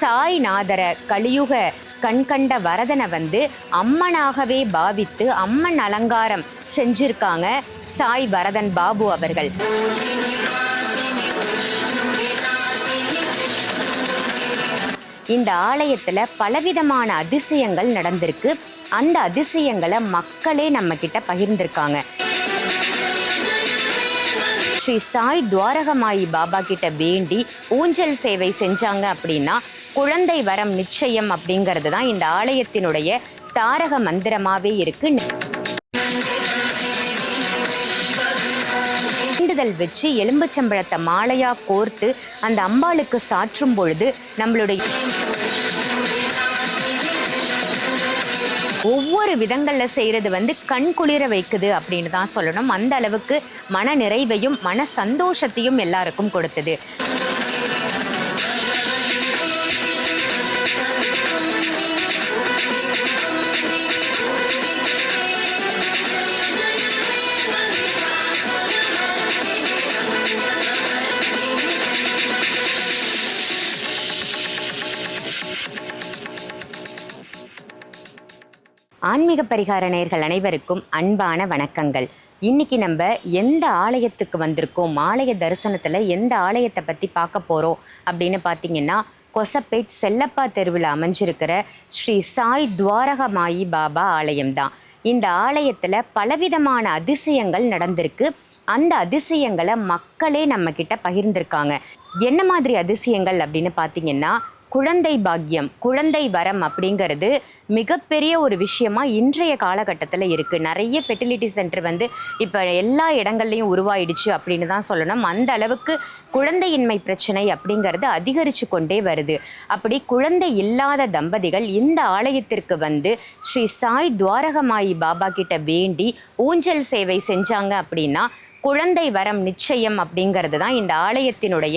சாய்நாதர கலியுக கண்கண்ட வரதனை வந்து அம்மனாகவே பாவித்து அம்மன் அலங்காரம் செஞ்சிருக்காங்க சாய் வரதன் பாபு அவர்கள். இந்த ஆலயத்துல பலவிதமான அதிசயங்கள் நடந்திருக்கு. அந்த அதிசயங்களை மக்களே நம்ம கிட்ட பகிர்ந்திருக்காங்க. ஸ்ரீ சாய் துவாரகமாயி பாபா கிட்ட வேண்டி ஊஞ்சல் சேவை செஞ்சாங்க அப்படின்னா குழந்தை வரம் நிச்சயம் அப்படிங்கிறது தான் இந்த ஆலயத்தினுடைய தாரக மந்திரமாவே இருக்கு. வேண்டுதல் வச்சு எலும்புச்சம்பழத்தை மாலையா கோர்த்து அந்த அம்பாளுக்கு சாற்றும் பொழுது நம்மளுடைய ஒவ்வொரு விதங்களில் செய்கிறது வந்து கண் குளிர வைக்குது அப்படின்னு தான் சொல்லணும். அந்த அளவுக்கு மன நிறைவையும் மன சந்தோஷத்தையும் எல்லாருக்கும் கொடுத்தது. ஆன்மீக பரிகார நேர்கள் அனைவருக்கும் அன்பான வணக்கங்கள். இன்னைக்கு நம்ம எந்த ஆலயத்துக்கு வந்திருக்கோம்? ஆலய தரிசனத்தில் எந்த ஆலயத்தை பற்றி பார்க்க போகிறோம் அப்படின்னு பார்த்தீங்கன்னா கொசப்பேட் செல்லப்பா தெருவில் அமைஞ்சிருக்கிற ஸ்ரீ சாய் துவாரகமாயி பாபா ஆலயம்தான் இந்த ஆலயத்தில் பலவிதமான அதிசயங்கள் நடந்திருக்கு. அந்த அதிசயங்களை மக்களே நம்ம கிட்ட பகிர்ந்திருக்காங்க. என்ன மாதிரி அதிசயங்கள் அப்படின்னு பார்த்தீங்கன்னா குழந்தை பாக்கியம் குழந்தை வரம் அப்படிங்கிறது மிகப்பெரிய ஒரு விஷயமா இன்றைய காலகட்டத்தில் இருக்குது நிறைய ஃபெர்டிலிட்டி சென்டர் வந்து இப்போ எல்லா இடங்கள்லையும் உருவாயிடுச்சு அப்படின்னு தான் சொல்லணும். அந்த அளவுக்கு குழந்தையின்மை பிரச்சனை அப்படிங்கிறது அதிகரித்து கொண்டே வருது. அப்படி குழந்தை இல்லாத தம்பதிகள் இந்த ஆலயத்திற்கு வந்து ஸ்ரீ சாய் துவாரகமாயி பாபா கிட்ட வேண்டி ஊஞ்சல் சேவை செஞ்சாங்க அப்படின்னா குழந்தை வரம் நிச்சயம் அப்படிங்கிறது தான் இந்த ஆலயத்தினுடைய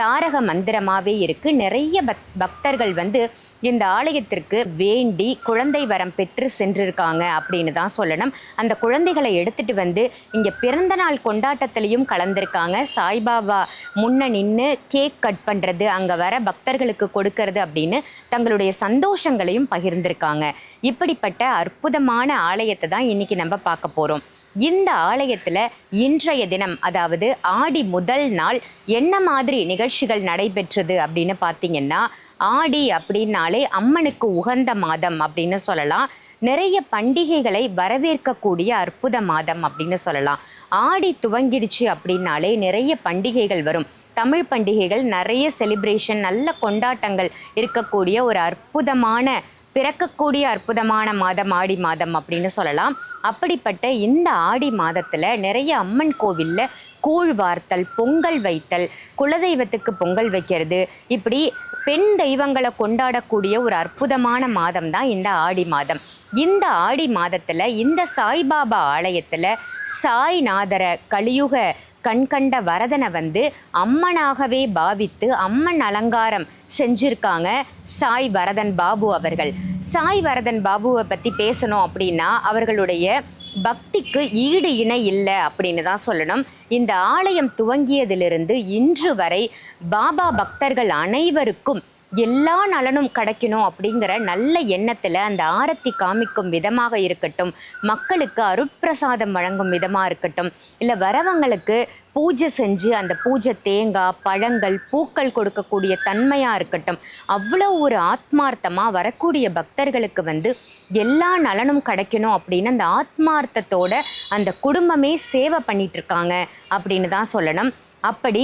தாரக மந்திரமாகவே இருக்கு. நிறைய பக் பக்தர்கள் வந்து இந்த ஆலயத்திற்கு வேண்டி குழந்தை வரம் பெற்று சென்றிருக்காங்க அப்படின்னு தான் சொல்லணும். அந்த குழந்தைகளை எடுத்துட்டு வந்து இங்கே பிறந்த நாள் கொண்டாட்டத்திலையும் கலந்திருக்காங்க. சாய்பாபா முன்ன நின்று கேக் கட் பண்ணுறது அங்கே வர பக்தர்களுக்கு கொடுக்கறது அப்படின்னு தங்களுடைய சந்தோஷங்களையும் பகிர்ந்திருக்காங்க. இப்படிப்பட்ட அற்புதமான ஆலயத்தை தான் இன்றைக்கி நம்ம பார்க்க போகிறோம் இந்த ஆலயத்தில் இன்றைய தினம் அதாவது ஆடி முதல் நாள் என்ன மாதிரி நிகழ்ச்சிகள் நடைபெற்றது அப்படின்னு பார்த்தீங்கன்னா ஆடி அப்படின்னாலே அம்மனுக்கு உகந்த மாதம் அப்படின்னு சொல்லலாம். நிறைய பண்டிகைகளை வரவேற்கக்கூடிய அற்புத மாதம் அப்படின்னு சொல்லலாம். ஆடி துவங்கிடுச்சு அப்படின்னாலே நிறைய பண்டிகைகள் வரும். தமிழ் பண்டிகைகள் நிறைய செலிப்ரேஷன் நல்ல கொண்டாட்டங்கள் இருக்கக்கூடிய ஒரு அற்புதமான பிறக்கக்கூடிய அற்புதமான மாதம் ஆடி மாதம் அப்படின்னு சொல்லலாம். அப்படிப்பட்ட இந்த ஆடி மாதத்தில் நிறைய அம்மன் கோவிலில் கூழ் வார்த்தல் பொங்கல் வைத்தல் குலதெய்வத்துக்கு பொங்கல் வைக்கிறது இப்படி பெண் தெய்வங்களை கொண்டாடக்கூடிய ஒரு அற்புதமான மாதம் தான் இந்த ஆடி மாதம். இந்த ஆடி மாதத்தில் இந்த சாய்பாபா ஆலயத்தில் சாய்நாதர கலியுக கண்கண்ட வரதனை வந்து அம்மனாகவே பாவித்து அம்மன் அலங்காரம் செஞ்சிருக்காங்க சாய் வரதன் பாபு அவர்கள். சாய் வரதன் பாபுவை பற்றி பேசணும் அப்படின்னா அவர்களுடைய பக்திக்கு ஈடு இணை இல்லை அப்படின்னு தான் சொல்லணும். இந்த ஆலயம் துவங்கியதிலிருந்து இன்று வரை பாபா பக்தர்கள் அனைவருக்கும் எல்லா நலனும் கிடைக்கணும் அப்படிங்கிற நல்ல எண்ணத்தில் அந்த ஆரத்தி காமிக்கும் விதமாக இருக்கட்டும் மக்களுக்கு அருட்பிரசாதம் வழங்கும் விதமாக இருக்கட்டும் இல்லை வரவங்களுக்கு பூஜை செஞ்சு அந்த பூஜை தேங்காய் பழங்கள் பூக்கள் கொடுக்கக்கூடிய தன்மையாக இருக்கட்டும் அவ்வளோ ஒரு ஆத்மார்த்தமாக வரக்கூடிய பக்தர்களுக்கு வந்து எல்லா நலனும் கிடைக்கணும் அப்படின்னு அந்த ஆத்மார்த்தத்தோட அந்த குடும்பமே சேவை பண்ணிகிட்ருக்காங்க இருக்காங்க அப்படின்னு தான் சொல்லணும். அப்படி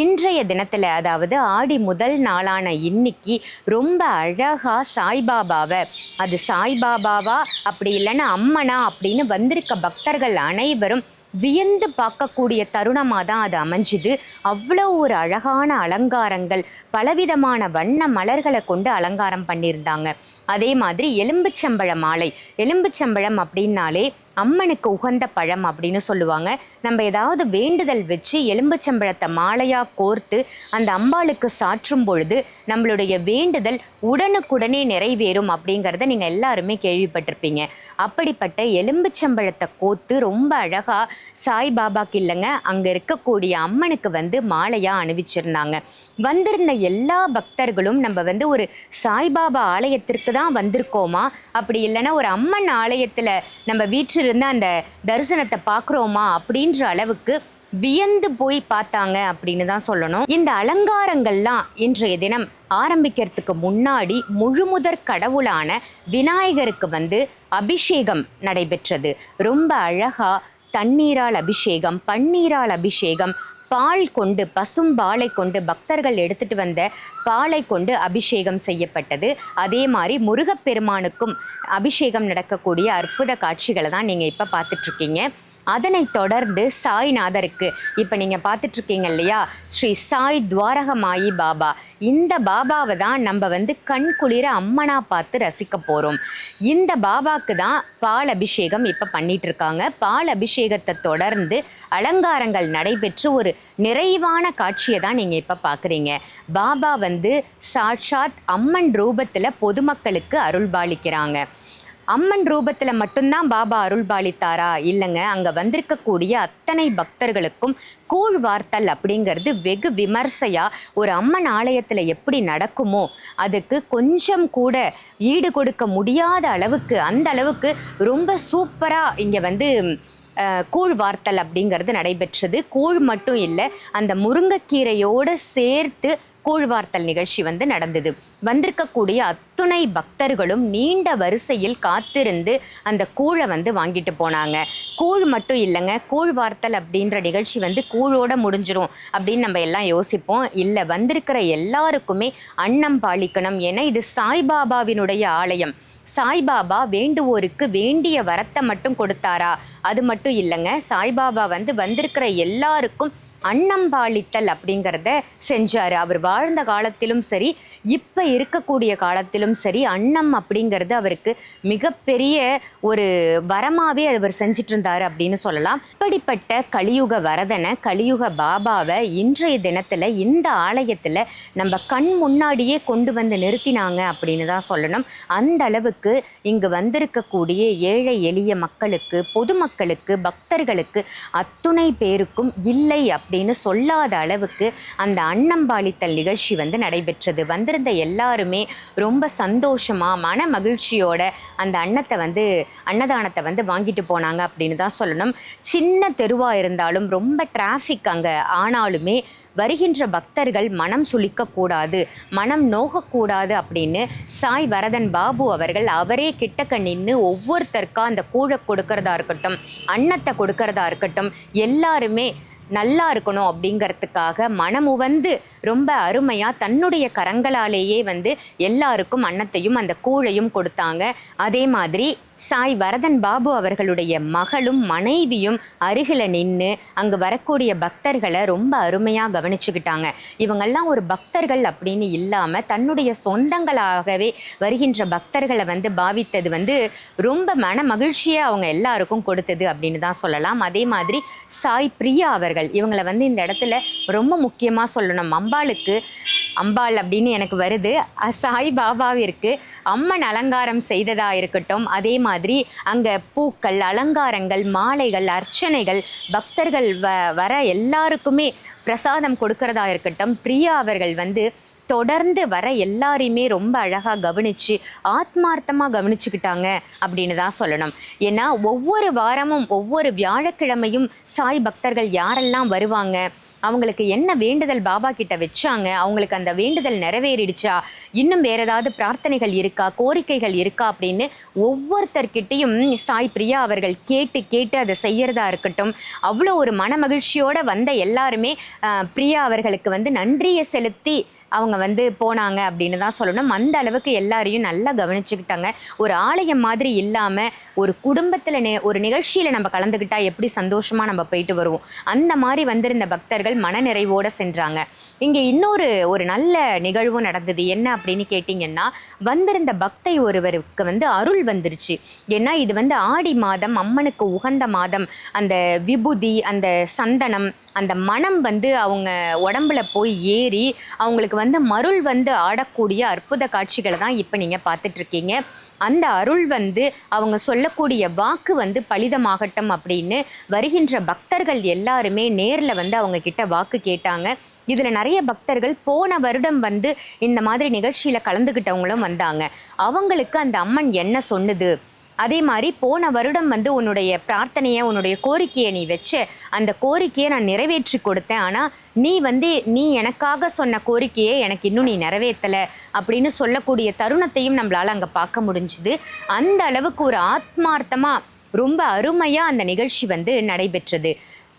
இன்றைய தினத்தில் அதாவது ஆடி முதல் நாளான இன்னைக்கு ரொம்ப அழகாக சாய்பாபாவை அது சாய்பாபாவா அப்படி இல்லைன்னா அம்மனா அப்படின்னு வந்திருக்க பக்தர்கள் அனைவரும் வியந்து பார்க்கக்கூடிய தருணமாக தான் அது அமைஞ்சுது. அவ்வளோ ஒரு அழகான அலங்காரங்கள் பலவிதமான வண்ண மலர்களை கொண்டு அலங்காரம் பண்ணியிருந்தாங்க. அதே மாதிரி எலும்புச்சம்பழ மாலை எலும்புச்சம்பழம் அப்படின்னாலே அம்மனுக்கு உகந்த பழம் அப்படின்னு சொல்லுவாங்க. நம்ம ஏதாவது வேண்டுதல் வச்சு எலும்புச்சம்பழத்தை மாலையாக கோர்த்து அந்த அம்பாளுக்கு சாற்றும் பொழுது நம்மளுடைய வேண்டுதல் உடனுக்குடனே நிறைவேறும் அப்படிங்கிறத நீங்கள் எல்லாருமே கேள்விப்பட்டிருப்பீங்க. அப்படிப்பட்ட எலும்புச்சம்பழத்தை கோத்து ரொம்ப அழகாக சாய்பாபாக்கு இல்லைங்க அங்கே இருக்கக்கூடிய அம்மனுக்கு வந்து மாலையாக அணிவிச்சிருந்தாங்க. வந்திருந்த எல்லா பக்தர்களும் நம்ம வந்து ஒரு சாய்பாபா ஆலயத்திற்கு தான் வந்திருக்கோமா? அப்படி இல்லைன்னா ஒரு அம்மன் ஆலயத்தில் நம்ம வீற்றிருந்து அந்த தரிசனத்தை பார்க்குறோமா அப்படின்ற அளவுக்கு வியந்து போய் பார்த்தாங்க அப்படின்னு தான் சொல்லணும். இந்த அலங்காரங்கள்லாம் இன்றைய தினம் ஆரம்பிக்கிறதுக்கு முன்னாடி முழுமுதற் கடவுளான விநாயகருக்கு வந்து அபிஷேகம் நடைபெற்றது. ரொம்ப அழகா தண்ணீரால் அபிஷேகம் பன்னீரால் அபிஷேகம் பால் கொண்டு பசும் பாலை கொண்டு பக்தர்கள் எடுத்துட்டு வந்த பாலை கொண்டு அபிஷேகம் செய்யப்பட்டது. அதே மாதிரி முருகப்பெருமானுக்கும் அபிஷேகம் நடக்கக்கூடிய அற்புத காட்சிகளை தான் நீங்கள் இப்போ பார்த்துட்ருக்கீங்க அதனைத் தொடர்ந்து சாய்நாதருக்கு. இப்போ நீங்கள் பார்த்துட்ருக்கீங்க இல்லையா? ஸ்ரீ சாய் துவாரகமாயி பாபா. இந்த பாபாவை தான் நம்ம வந்து கண் குளிர அம்மனா பார்த்து ரசிக்க போகிறோம் இந்த பாபாக்கு தான் பால் அபிஷேகம் இப்போ பண்ணிகிட்ருக்காங்க பால் அபிஷேகத்தை தொடர்ந்து அலங்காரங்கள் நடைபெற்று ஒரு நிறைவான காட்சியை தான் நீங்கள் இப்போ பார்க்குறீங்க பாபா வந்து சாட்சாத் அம்மன் ரூபத்தில் பொதுமக்களுக்கு அருள்பாலிக்கிறாங்க. அம்மன் ரூபத்தில் மட்டும்தான் பாபா அருள்பாலித்தாரா? இல்லைங்க அங்கே வந்திருக்கக்கூடிய அத்தனை பக்தர்களுக்கும் கூழ் வார்த்தல் அப்படிங்கிறது வெகு விமர்சையாக ஒரு அம்மன் ஆலயத்தில் எப்படி நடக்குமோ அதுக்கு கொஞ்சம் கூட ஈடு கொடுக்க முடியாத அளவுக்கு அந்த அளவுக்கு ரொம்ப சூப்பராக இங்கே வந்து கூழ் வார்த்தல் அப்படிங்கிறது நடைபெற்றது. கூழ் மட்டும் இல்லை அந்த முருங்கைக்கீரையோடு சேர்த்து கூழ்வார்த்தல் நிகழ்ச்சி வந்து நடந்தது. வந்திருக்கக்கூடிய அத்துணை பக்தர்களும் நீண்ட வரிசையில் காத்திருந்து அந்த கூழை வந்து வாங்கிட்டு போனாங்க. கூழ் மட்டும் இல்லைங்க கூழ்வார்த்தல் அப்படின்ற நிகழ்ச்சி வந்து கூழோட முடிஞ்சிரும் அப்படின்னு நம்ம எல்லாம் யோசிப்போம். இல்லை வந்திருக்கிற எல்லாருக்குமே அன்னம் பாலிக்கணும் ஏன்னா இது சாய்பாபாவினுடைய ஆலயம். சாய்பாபா வேண்டுவோருக்கு வேண்டிய வரத்தை மட்டும் கொடுத்தாரா? அது மட்டும் இல்லைங்க சாய்பாபா வந்து வந்திருக்கிற எல்லாருக்கும் அன்னம்பாளித்தல் அப்படிங்கிறத செஞ்சார். அவர் வாழ்ந்த காலத்திலும் சரி இப்போ இருக்கக்கூடிய காலத்திலும் சரி அன்னம் அப்படிங்கிறது அவருக்கு மிகப்பெரிய ஒரு வரமாகவே அவர் செஞ்சிட்டு இருந்தார் அப்படின்னு சொல்லலாம். இப்படிப்பட்ட கலியுக வரதனை கலியுக பாபாவை இன்றைய தினத்தில் இந்த ஆலயத்தில் நம்ம கண் முன்னாடியே கொண்டு வந்து நிறுத்தினாங்க அப்படின்னு தான் சொல்லணும். அந்த அளவுக்கு இங்கு வந்திருக்கக்கூடிய ஏழை எளிய மக்களுக்கு பொதுமக்களுக்கு பக்தர்களுக்கு அத்துணை பேருக்கும் இல்லை அப் அப்படின்னு சொல்லாத அளவுக்கு அந்த அன்னம்பாளித்தல் நிகழ்ச்சி வந்து நடைபெற்றது. வந்திருந்த எல்லாருமே ரொம்ப சந்தோஷமா மன மகிழ்ச்சியோட அந்த அன்னத்தை வந்து அன்னதானத்தை வந்து வாங்கிட்டு போனாங்க அப்படின்னு தான் சொல்லணும். சின்ன தெருவாக இருந்தாலும் ரொம்ப டிராஃபிக் அங்கே ஆனாலுமே வருகின்ற பக்தர்கள் மனம் சுளிக்கக்கூடாது மனம் நோகக்கூடாது அப்படின்னு சாய் வரதன் பாபு அவர்கள் அவரே கிட்டக்க நின்று ஒவ்வொருத்தருக்கா அந்த கூழை கொடுக்கறதா இருக்கட்டும் அன்னத்தை கொடுக்கறதா இருக்கட்டும் எல்லாருமே நல்லா இருக்கணும் அப்படிங்கிறதுக்காக மனமுவந்து ரொம்ப அருமையாக தன்னுடைய கரங்களாலேயே வந்து எல்லாருக்கும் அன்னத்தையும் அந்த கூழையும் கொடுத்தாங்க. அதே மாதிரி சாய் வரதன் பாபு அவர்களுடைய மகளும் மனைவியும் அருகில் நின்று அங்கே வரக்கூடிய பக்தர்களை ரொம்ப அருமையாக கவனிச்சுக்கிட்டாங்க. இவங்கெல்லாம் ஒரு பக்தர்கள் அப்படின்னு இல்லாமல் தன்னுடைய சொந்தங்களாகவே வருகின்ற பக்தர்களை வந்து பாவித்தது வந்து ரொம்ப மன மகிழ்ச்சியை அவங்க எல்லாருக்கும் கொடுத்தது அப்படின்னு தான் சொல்லலாம். அதே மாதிரி சாய் பிரியா அவர்கள் இவங்களை வந்து இந்த இடத்துல ரொம்ப முக்கியமாக சொல்லணும். அம்பாளுக்கு அம்பாள் அப்படின்னு எனக்கு வருது. சாய் பாபாவிற்கு அம்மன் அலங்காரம் செய்ததாக இருக்கட்டும் அதே மாதிரி மாதிரி அங்கே பூக்கள் அலங்காரங்கள் மாலைகள் அர்ச்சனைகள் பக்தர்கள் வ வர எல்லாருக்குமே பிரசாதம் கொடுக்கறதா இருக்கட்டும் பிரியா அவர்கள் வந்து தொடர்ந்து வர எல்லாரையுமே ரொம்ப அழகாக கவனித்து ஆத்மார்த்தமாக கவனிச்சுக்கிட்டாங்க அப்படின்னு தான் சொல்லணும். ஏன்னா ஒவ்வொரு வாரமும் ஒவ்வொரு வியாழக்கிழமையும் சாய் பக்தர்கள் யாரெல்லாம் வருவாங்க? அவங்களுக்கு என்ன வேண்டுதல் பாபா கிட்ட வச்சாங்க? அவங்களுக்கு அந்த வேண்டுதல் நிறைவேறிடுச்சா? இன்னும் வேற ஏதாவது பிரார்த்தனைகள் இருக்கா? கோரிக்கைகள் இருக்கா? அப்படின்னு ஒவ்வொருத்தர்கிட்டையும் சாய் பிரியா அவர்கள் கேட்டு கேட்டு அதை செய்யறதா இருக்கட்டும். அவ்வளோ ஒரு மன மகிழ்ச்சியோட வந்த எல்லாருமே பிரியா அவர்களுக்கு வந்து நன்றியை செலுத்தி அவங்க வந்து போனாங்க அப்படின்னு தான் சொல்லணும். அந்த அளவுக்கு எல்லாரையும் நல்லா கவனிச்சுக்கிட்டாங்க. ஒரு ஆலயம் மாதிரி இல்லாமல் ஒரு குடும்பத்தில் நே ஒரு நிகழ்ச்சியில் நம்ம கலந்துக்கிட்டா எப்படி சந்தோஷமாக நம்ம போயிட்டு வருவோம்? அந்த மாதிரி வந்திருந்த பக்தர்கள் மனநிறைவோடு சென்றாங்க. இங்கே இன்னொரு ஒரு நல்ல நிகழ்வும் நடந்தது. என்ன அப்படின்னு கேட்டிங்கன்னா வந்திருந்த பக்தை ஒருவருக்கு வந்து அருள் வந்துருச்சு. ஏன்னா இது வந்து ஆடி மாதம் அம்மனுக்கு உகந்த மாதம். அந்த விபூதி அந்த சந்தனம் அந்த மனம் வந்து அவங்க உடம்புல போய் ஏறி அவங்களுக்கு வந்து மருள் வந்து ஆடக்கூடிய அற்புத காட்சிகளை தான் இப்போ நீங்கள் பார்த்துட்ருக்கீங்க. அந்த அருள் வந்து அவங்க சொல்லக்கூடிய வாக்கு வந்து பலிதமாகட்டும் அப்படின்னு வருகின்ற பக்தர்கள் எல்லாருமே நேரில் வந்து அவங்க கிட்ட வாக்கு கேட்டாங்க. இதில் நிறைய பக்தர்கள் போன வருடம் வந்து இந்த மாதிரி நிகழ்ச்சியில் கலந்துக்கிட்டவங்களும் வந்தாங்க. அவங்களுக்கு அந்த அம்மன் என்ன சொன்னுது? அதே மாதிரி போன வருடம் வந்து உன்னுடைய பிரார்த்தனையை உன்னுடைய கோரிக்கையை நீ வச்ச அந்த கோரிக்கையை நான் நிறைவேற்றி கொடுத்தேன். ஆனால் நீ வந்து நீ எனக்காக சொன்ன கோரிக்கையை எனக்கு இன்னும் நீ நிறைவேற்றலை அப்படின்னு சொல்லக்கூடிய தருணத்தையும் நம்மளால் அங்கே பார்க்க முடிஞ்சுது. அந்த அளவுக்கு ஒரு ஆத்மார்த்தமாக ரொம்ப அருமையாக அந்த நிகழ்ச்சி வந்து நடைபெற்றது.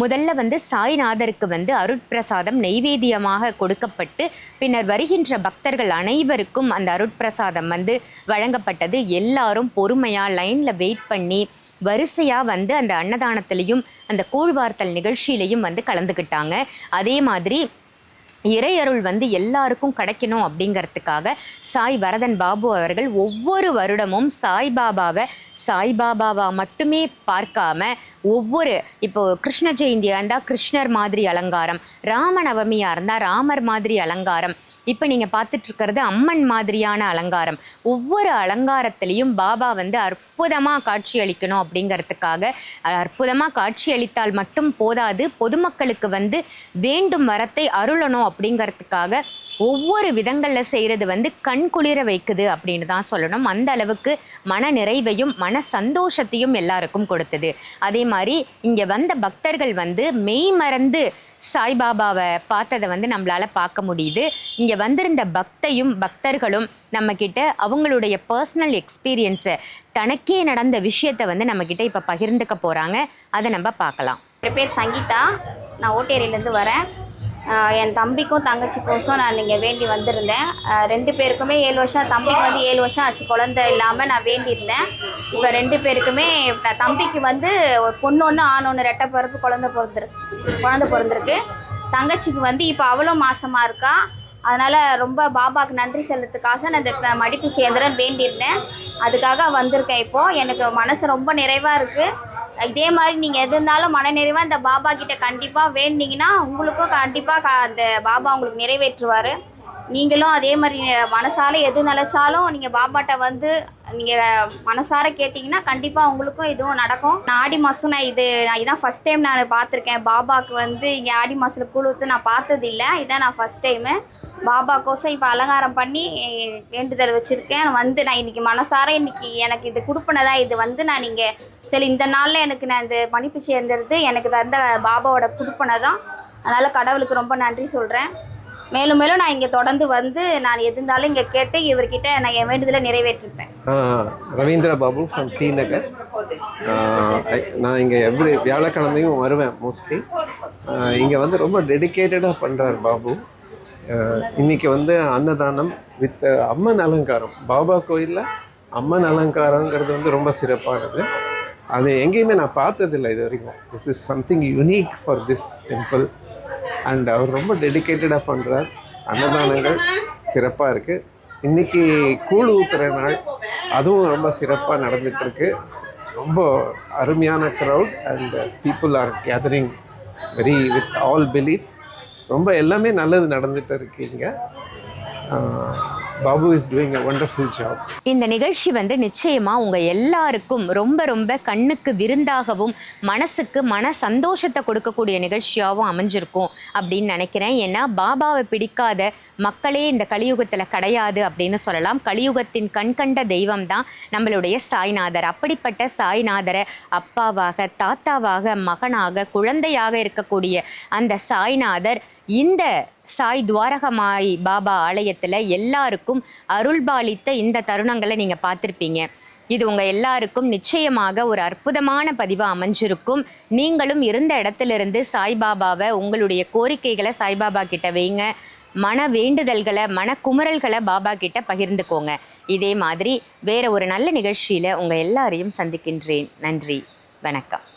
முதல்ல வந்து சாய்நாதருக்கு வந்து அருட்பிரசாதம் நெய்வேத்தியமாக கொடுக்கப்பட்டு பின்னர் வருகின்ற பக்தர்கள் அனைவருக்கும் அந்த அருட்பிரசாதம் வந்து வழங்கப்பட்டது. எல்லாரும் பொறுமையாக லைனில் வெயிட் பண்ணி வரிசையாக வந்து அந்த அன்னதானத்திலையும் அந்த கூழ்வார்த்தல் நிகழ்ச்சியிலையும் வந்து கலந்துக்கிட்டாங்க அதே மாதிரி இறையருள் வந்து எல்லாருக்கும் கிடைக்கணும் அப்படிங்கிறதுக்காக சாய் வரதன் பாபு அவர்கள் ஒவ்வொரு வருடமும் சாய்பாபாவை சாய்பாபாவா மட்டுமே பார்க்காம ஒவ்வொரு இப்போ கிருஷ்ண ஜெயந்தியாக இருந்தால் கிருஷ்ணர் மாதிரி அலங்காரம் ராமநவமியாக இருந்தால் ராமர் மாதிரி அலங்காரம் இப்போ நீங்கள் பார்த்துட்டு இருக்கிறது அம்மன் மாதிரியான அலங்காரம். ஒவ்வொரு அலங்காரத்திலையும் பாபா வந்து அற்புதமாக காட்சி அளிக்கணும் அப்படிங்கிறதுக்காக அற்புதமாக காட்சி அளித்தால் மட்டும் போதாது பொதுமக்களுக்கு வந்து வேண்டும் வரத்தை அருளணும் அப்படிங்கிறதுக்காக ஒவ்வொரு விதங்களில் செய்கிறது வந்து கண் குளிர வைக்குது அப்படின்னு தான் சொல்லணும். அந்த அளவுக்கு மன நிறைவையும் மன சந்தோஷத்தையும் எல்லாருக்கும் கொடுத்தது. அதே மாதிரி இங்கே வந்த பக்தர்கள் வந்து மெய் மறந்து சாய்பாபாவை பார்த்ததை வந்து நம்மளால் பார்க்க முடியுது. இங்கே வந்திருந்த பக்தையும் பக்தர்களும் நம்மக்கிட்ட அவங்களுடைய பர்சனல் எக்ஸ்பீரியன்ஸை தனக்கே நடந்த விஷயத்தை வந்து நம்மக்கிட்ட இப்போ பகிர்ந்துக்க போகிறாங்க அதை நம்ம பார்க்கலாம். என் பேர் சங்கீதா. நான் ஓட்டேரியிலேருந்து வரேன். என் தம்பிக்கும் தங்கச்சிக்கோசம் நான் இங்கே வேண்டி வந்திருந்தேன். ரெண்டு பேருக்குமே ஏழு வருஷம் தம்பிக்கு வந்து ஏழு வருஷம் ஆச்சு. குழந்தை இல்லாமல் நான் வேண்டியிருந்தேன். இப்போ ரெண்டு பேருக்குமே த- தம்பிக்கு வந்து ஒரு பொண்ணு ஒன்று ஆண் ஒன்று ரெட்டை பிறப்பு குழந்தை பிறந்திருக்கு குழந்தை பிறந்திருக்கு. தங்கச்சிக்கு வந்து இப்போ அவளும் மாசமாக இருக்கா. அதனால் ரொம்ப பாபாவுக்கு நன்றி செலுத்துக்காக நான் இந்த மடிப்பு சேந்திரன் வேண்டியிருந்தேன். அதுக்காக வந்திருக்கேன் இப்போது எனக்கு மனசு ரொம்ப நிறைவாக இருக்குது இதே மாதிரி நீங்கள் எது இருந்தாலும் மனநிறைவாக இந்த பாபா கிட்ட கண்டிப்பாக வேண்டிங்கன்னா உங்களுக்கும் கண்டிப்பாக அந்த பாபா உங்களுக்கு நிறைவேற்றுவார். நீங்களும் அதே மாதிரி மனசால எது நினச்சாலும் நீங்கள் பாபாட்ட வந்து நீங்கள் மனசார கேட்டிங்கன்னா கண்டிப்பாக உங்களுக்கும் இதுவும் நடக்கும். நான் ஆடி மாதம் நான் இது நான் இதான் ஃபஸ்ட் டைம் நான் பார்த்துருக்கேன். பாபாவுக்கு வந்து இங்கே ஆடி மாதத்தில் கூழ் ஊற்று நான் பார்த்தது இல்லை இதான் நான் ஃபஸ்ட் டைமு பாபாக்கோசம் இப்போ அலங்காரம் பண்ணி வேண்டுதல் வச்சுருக்கேன். வந்து நான் இன்னைக்கு மனசார இன்னைக்கு எனக்கு இது கொடுப்பினதா இது வந்து நான் நீங்கள் சரி இந்த நாளில் எனக்கு நான் இந்த மன்னிப்பு சேர்ந்துருது எனக்கு தந்த பாபாவோட கொடுப்பினதான். அதனால் கடவுளுக்கு ரொம்ப நன்றி சொல்கிறேன் மேலும் மேலும் நான் இங்கே தொடர்ந்து வந்து நான் எது இருந்தாலும் இங்கே கேட்டு இவர்கிட்ட நான் என் வேண்டுதலை நிறைவேற்றிருப்பேன். ரவீந்திர பாபு ஃப்ரம் டி நகர் நான் இங்கே எவ்ரி வியாழக்கிழமையும் வருவேன் மோஸ்ட்லி இங்கே வந்து ரொம்ப டெடிக்கேட்டடாக பண்ணுறார் பாபு. இன்றைக்கி இன்னைக்கு வந்து அன்னதானம் வித் அம்மன் அலங்காரம். பாபா கோயிலில் அம்மன் அலங்காரங்கிறது வந்து ரொம்ப சிறப்பானது. அது எங்கேயுமே நான் பார்த்ததில்லை இது வரைக்கும். This is something unique for this temple and அவர் ரொம்ப டெடிக்கேட்டடாக பண்ணுறார் அன்னதானங்கள் சிறப்பாக இருக்குது இன்றைக்கி கூழ் ஊத்துற நாள். அதுவும் ரொம்ப சிறப்பாக நடந்துகிட்ருக்கு ரொம்ப அருமையான crowd and people are gathering very with all belief ரொம்ப எல்லாமே நல்லது நடந்துகிட்டு இருக்கீங்க இங்கே. Babu is doing a wonderful job இந்த நிகழ்ச்சி வந்து நிச்சயமா உங்க எல்லாருக்கும் ரொம்ப ரொம்ப கண்ணுக்கு விருந்தாகவும் மனசுக்கு மன சந்தோஷத்தை கொடுக்கக்கூடிய நிகழ்ச்சியாகவும் அமைஞ்சிருக்கும் அப்படின்னு நினைக்கிறேன். ஏன்னா பாபாவை பிடிக்காத மக்களே இந்த கலியுகத்தில் கிடையாது அப்படின்னு சொல்லலாம். கலியுகத்தின் கண்கண்ட தெய்வம் தான் நம்மளுடைய சாய்நாதர். அப்படிப்பட்ட சாய்நாதரை அப்பாவாக தாத்தாவாக மகனாக குழந்தையாக இருக்கக்கூடிய அந்த சாய்நாதர் இந்த சாய் துவாரகமாய் பாபா ஆலயத்தில் எல்லாருக்கும் அருள்பாலித்த இந்த தருணங்களை நீங்கள் பார்த்துருப்பீங்க. இது உங்கள் எல்லாருக்கும் நிச்சயமாக ஒரு அற்புதமான பதிவாக அமைஞ்சிருக்கும். நீங்களும் இருந்த இடத்துலேருந்து சாய்பாபாவை உங்களுடைய கோரிக்கைகளை சாய்பாபா கிட்ட வைங்க. மன வேண்டுதல்களை மன குமுறல்களை பாபா கிட்ட பகிர்ந்துக்கோங்க. இதே மாதிரி வேற ஒரு நல்ல நிகழ்ச்சியில் உங்கள் எல்லாரையும் சந்திக்கின்றேன். நன்றி. வணக்கம்.